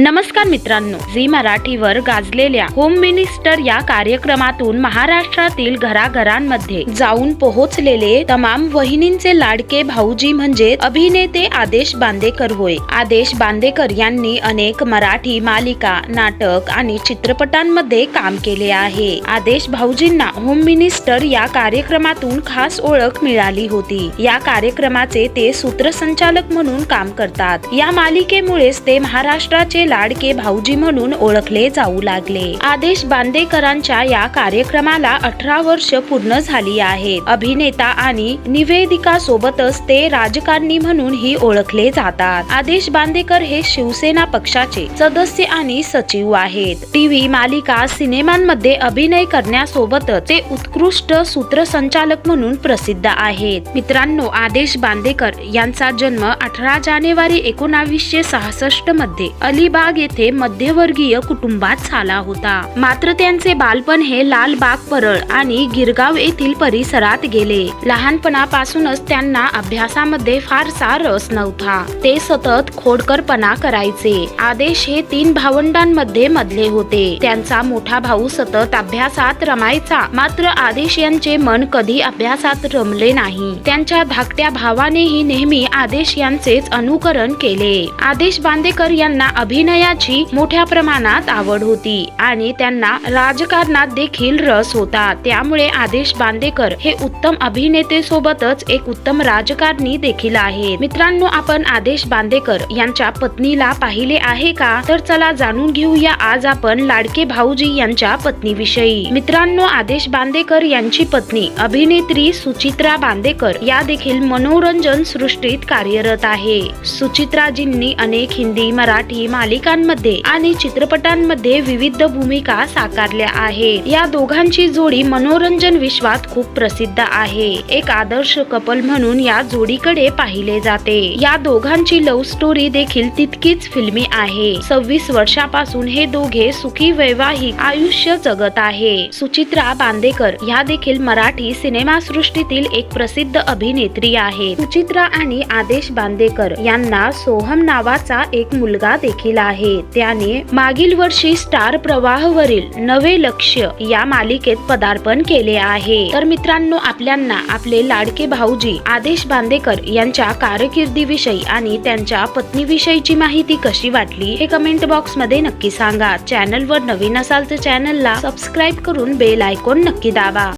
नमस्कार मित्रांनो झी मराठीवर गाजलेल्या होम मिनिस्टर या कार्यक्रमातून महाराष्ट्रातील घराघरांमध्ये जाऊन पोहोचलेले तमाम वहिनींचे लाडके भाऊजी म्हणजे अभिनेते आदेश बांदेकर होय. आदेश बांदेकर यांनी अनेक मराठी मालिका नाटक आणि चित्रपटांमध्ये काम केले आहे. आदेश भाऊजींना होम मिनिस्टर या कार्यक्रमातून खास ओळख मिळाली होती. या कार्यक्रमाचे ते सूत्रसंचालक म्हणून काम करतात. या मालिकेमुळेच ते महाराष्ट्राचे लाडके भाऊजी म्हणून ओळखले जाऊ लागले. आदेश बांदेकरांच्या या कार्यक्रमाला अठरा वर्ष पूर्ण झाली आहेत. अभिनेता आणि निवेदिका सोबतच ते राजकारणी म्हणून ही ओळखले जातात. आदेश बांदेकर हे शिवसेना पक्षाचे सदस्य आणि सचिव आहेत. टीव्ही मालिका सिनेमांमध्ये अभिनय करण्यासोबतच ते उत्कृष्ट सूत्रसंचालक म्हणून प्रसिद्ध आहेत. मित्रांनो आदेश बांदेकर यांचा जन्म अठरा जानेवारी एकोणावीसशे सहासष्टमध्ये अलिबाग येथे मध्यवर्गीय कुटुंबात झाला होता. मात्र त्यांचे बालपण हे लालबाग परळ आणि गिरगाव येथील परिसरात गेले. लहानपणापासूनच त्यांना अभ्यासामध्ये फारसा रस नव्हता. ते सतत खोडकरपणा करायचे. आदेश हे तीन भावंडांमध्ये मधले होते. त्यांचा मोठा भाऊ सतत अभ्यासात रमायचा. मात्र आदेश यांचे मन कधी अभ्यासात रमले नाही. त्यांच्या धाकट्या भावानेही नेहमी आदेश यांचेच अनुकरण केले. आदेश बांदेकर यांना अभिनयाची मोठ्या प्रमाणात आवड होती आणि त्यांना राजकारणात देखील रस होता. त्यामुळे आदेश बांदेकर हे उत्तम अभिनेते सोबतच एक उत्तम राजकारणी देखील आहेत. मित्रांनो आपण आदेश बांदेकर यांच्या पत्नीला पाहिले आहे का? तर चला जाणून घेऊया आज आपण लाडके भाऊजी यांच्या पत्नीविषयी. मित्रांनो आदेश बांदेकर यांची पत्नी अभिनेत्री सुचित्रा बांदेकर या देखील मनोरंजन सृष्टीत कार्यरत आहे. सुचित्राजींनी अनेक हिंदी मराठी मालिकांमध्ये आणि चित्रपटांमध्ये विविध भूमिका साकारल्या आहेत. या दोघांची जोडी मनोरंजन विश्वात खूप प्रसिद्ध आहे. एक आदर्श कपल म्हणून या जोडीकडे पाहिले जाते. या दोघांची लव्ह स्टोरी देखील तितकीच फिल्मी आहे. सव्वीस वर्षापासून हे दोघे सुखी वैवाहिक आयुष्य जगत आहे. सुचित्रा बांदेकर ह्या देखील मराठी सिनेमासृष्टीतील एक प्रसिद्ध अभिनेत्री आहे सुचित्रा आणि आदेश बांदेकर यांना सोहम नावाचा एक मुलगा देखील आहे. त्याने मागील वर्षी स्टार प्रवाहवरील नवे लक्ष या मालिकेत पदार्पण केले आहे. तर मित्रांनो आपल्यांना आपले लाडके भाऊजी आदेश बांदेकर यांच्या कारकिर्दीविषयी आणि त्यांच्या पत्नीविषयीची माहिती कशी वाटली हे कमेंट बॉक्समध्ये नक्की सांगा. चॅनल वर नवीन असाल तर चॅनलला सबस्क्राईब करून बेल आयकॉन नक्की दाबा.